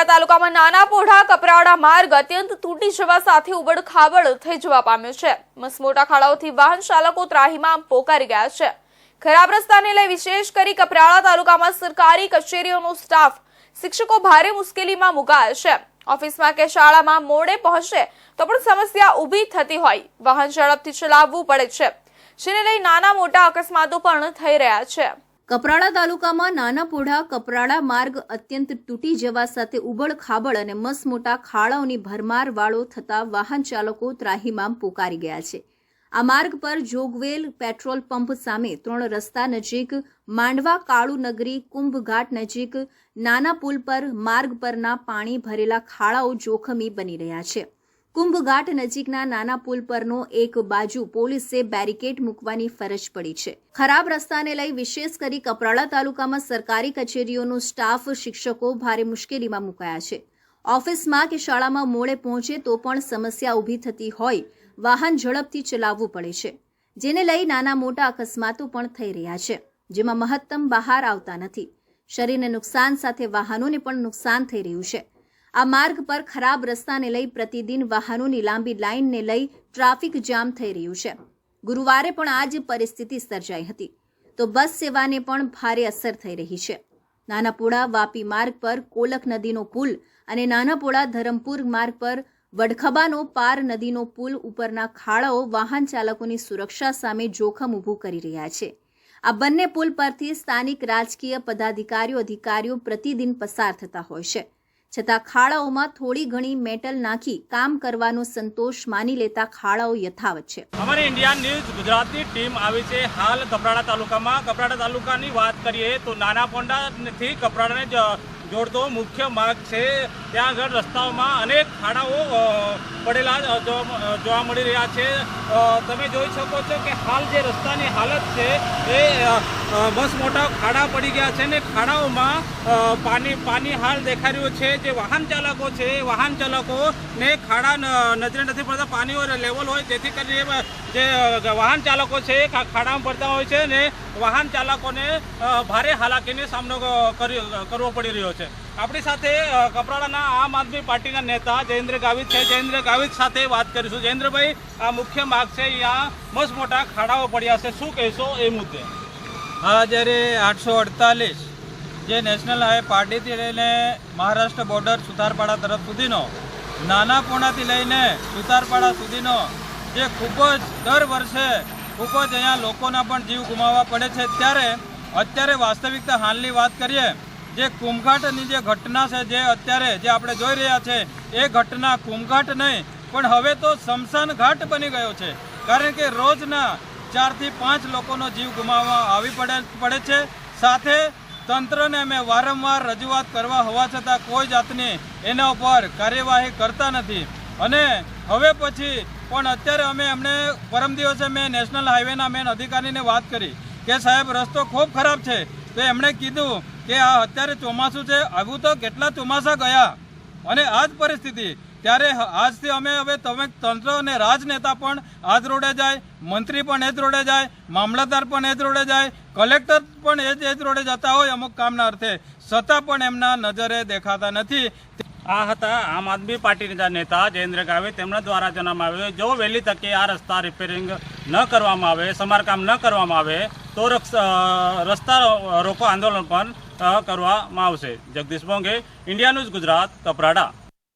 કપરાડા તાલુકામાં નાના પોઢા કપરાડા માર્ગ અત્યંત તૂટી જવા સાથે ઉબડ ખાબડ થઈ જવા પામ્યો છે. મસમોટા ખાડાઓથી વાહન ચાલકો ત્રાહીમામ પોકારી ગયા છે. ખરાબ રસ્તાને લઈ વિશેષ કરી કપરાડા તાલુકામાં સરકારી કચેરીઓનો સ્ટાફ શિક્ષકો ભારે મુશ્કેલીમાં મુકાયા છે. ઓફિસમાં કે શાળામાં મોડે પહોંચે તો પણ સમસ્યા ઊભી થતી હોય. વાહન ઝડપથી ચલાવવું પડે છે. જેને લઈ નાના મોટા અકસ્માતો પણ થઈ રહ્યા છે. કપરાડા તાલુકામાં નાના પોઢા કપરાડા માર્ગ અત્યંત તૂટી જવા સાથે ઉબળ ખાબળ અને મસમોટા ખાડાઓની ભરમાર વાળો થતા વાહન ચાલકો ત્રાહીમામ પોકારી ગયા છે. આ માર્ગ પર જોગવેલ પેટ્રોલ પંપ સામે ત્રણ રસ્તા નજીક, માંડવા કાળુ નગરી કુંભઘાટ નજીક, નાના પુલ પર માર્ગ પરના પાણી ભરેલા ખાડાઓ જોખમી બની રહ્યા છે. કુંભઘાટ નજીકના નાના પુલ પરનો એક બાજુ પોલીસે બેરિકેડ મૂકવાની ફરજ પડી છે. ખરાબ રસ્તાને લઈ વિશેષ કરી કપરાડા તાલુકામાં સરકારી કચેરીઓનો સ્ટાફ, શિક્ષકો ભારે મુશ્કેલીમાં મુકાયા છે. ઓફિસમાં કે શાળામાં મોડે પહોંચે તો પણ સમસ્યા ઊભી થતી હોય, વાહન ઝડપથી ચલાવવું પડે છે. જેને લઈ નાના મોટા અકસ્માતો પણ થઈ રહ્યા છે. જેમાં મહત્તમ બહાર આવતા નથી. શરીરને નુકસાન સાથે વાહનોને પણ નુકસાન થઈ રહ્યું છે. આ માર્ગ પર ખરાબ રસ્તાને લઈ પ્રતિદિન વાહનોની લાંબી લાઇનને લઈ ટ્રાફિક જામ થઈ રહ્યું છે. ગુરુવારે પણ આ જ પરિસ્થિતિ સર્જાઈ હતી. તો બસ સેવાને પણ ભારે અસર થઈ રહી છે. નાનાપોળા વાપી માર્ગ પર કોલક નદીનો પુલ અને નાનાપોળા ધરમપુર માર્ગ પર વડખબાનો પાર નદીનો પુલ ઉપરના ખાડાઓ વાહન ચાલકોની સુરક્ષા સામે જોખમ ઊભું કરી રહ્યા છે. આ બંને પુલ પરથી સ્થાનિક રાજકીય પદાધિકારીઓ, અધિકારીઓ પ્રતિદિન પસાર થતા હોય છે. છતાં ખાડાઓમાં થોડી ઘણી મેટલ નાખી કામ કરવાનો સંતોષ માની લેતા ખાડાઓ યથાવત છે. અમારી ઇન્ડિયન ન્યૂઝ ગુજરાતની ટીમ આવી છે. હાલ કપરાડા તાલુકામાં. કપરાડા તાલુકાની વાત કરીએ તો નાના પોંડાથી કપરાડાને જોડતો મુખ્ય માર્ગ છે ત્યાં આગળ રસ્તાઓમાં અનેક ખાડાઓ પડેલા જોવા મળી રહ્યા છે. તમે જોઈ શકો છો કે હાલ જે રસ્તાની હાલત છે એ બસ મોટા ખાડા પડી ગયા છે ને ખાડાઓમાં પાણી પાણી હાલ દેખાઈ રહ્યું છે. જે વાહન ચાલકો છે વાહન ચાલકોને ખાડા નજરે નથી પડતા. પાણી લેવલ હોય જેથી કરીને જે વાહન ચાલકો છે એ ખાડામાં પડતા હોય છે ને વાહન ચાલકોને ભારે હાલાકીનો સામનો કરવો પડી રહ્યો છે. આપણી સાથે કપરાડાના આમ આદમી પાર્ટીના નેતા જયેન્દ્ર ગાવિત છે. જયેન્દ્ર ગાવિત સાથે વાત કરીશું. જયેન્દ્રભાઈ, આ મુખ્ય માર્ગ છે અહીંયા મસ્ત મોટા ખાડાઓ પડ્યા છે. શું કહેશો એ મુદ્દે? હા, જ્યારે આઠસો અડતાલીસ જે નેશનલ હાઈવે પાર્ટીથી લઈને મહારાષ્ટ્ર બોર્ડર સુતારપાડા તરફ સુધીનો, નાના પોણાથી લઈને સુતારપાડા સુધીનો જે ખૂબ જ દર વર્ષે ખૂબ જ અહીંયા લોકોના પણ જીવ ગુમાવવા પડે છે. ત્યારે અત્યારે વાસ્તવિકતા હાલની વાત કરીએ જે કુંભઘાટની જે ઘટના છે, જે અત્યારે જે આપણે જોઈ રહ્યા છે, એ ઘટના કુંભઘાટ નહીં, પણ હવે તો શમશાન ઘાટ બની ગયો છે. કારણ કે રોજના ચારથી પાંચ લોકોનો જીવ ગુમાવવા આવી પડે પડે છે. સાથે તંત્રને અમે વારંવાર રજૂઆત કરવા હોવા છતાં કોઈ જાતની એના ઉપર કાર્યવાહી કરતા નથી. અને હવે પછી પણ અત્યારે અમે એમને પરમ દિવસે મેં નેશનલ હાઈવેના મેન અધિકારીને વાત કરી કે સાહેબ, રસ્તો ખૂબ ખરાબ છે. તો એમણે કીધું કે આ અત્યારે ચોમાસું છે આવું તો કેટલા ચોમાસા ગયા? અને આ જ પરિસ્થિતિ, ત્યારે આજથી અમે હવે તમે તંત્ર અને રાજનેતા પણ આ જ રોડે જાય, મંત્રી પણ એ જ રોડે જાય, મામલતદાર પણ એ જ રોડે જાય, કલેક્ટર પણ એ જ એ જ રોડે જતા હોય અમુક કામના અર્થે. છતાં પણ એમના નજરે દેખાતા નથી. આ હતા આમ આદમી પાર્ટીના નેતા જયેન્દ્ર ગાવે તેમના દ્વારા જણાવવામાં આવ્યું જો વહેલી તકે આ રસ્તા રિપેરિંગ ન કરવામાં આવે, સમારકામ ન કરવામાં આવે, તો રસ્તા રોકો આંદોલન પણ કરવામાં આવશે. Jagdish Monghe India news Gujarat Kaprada.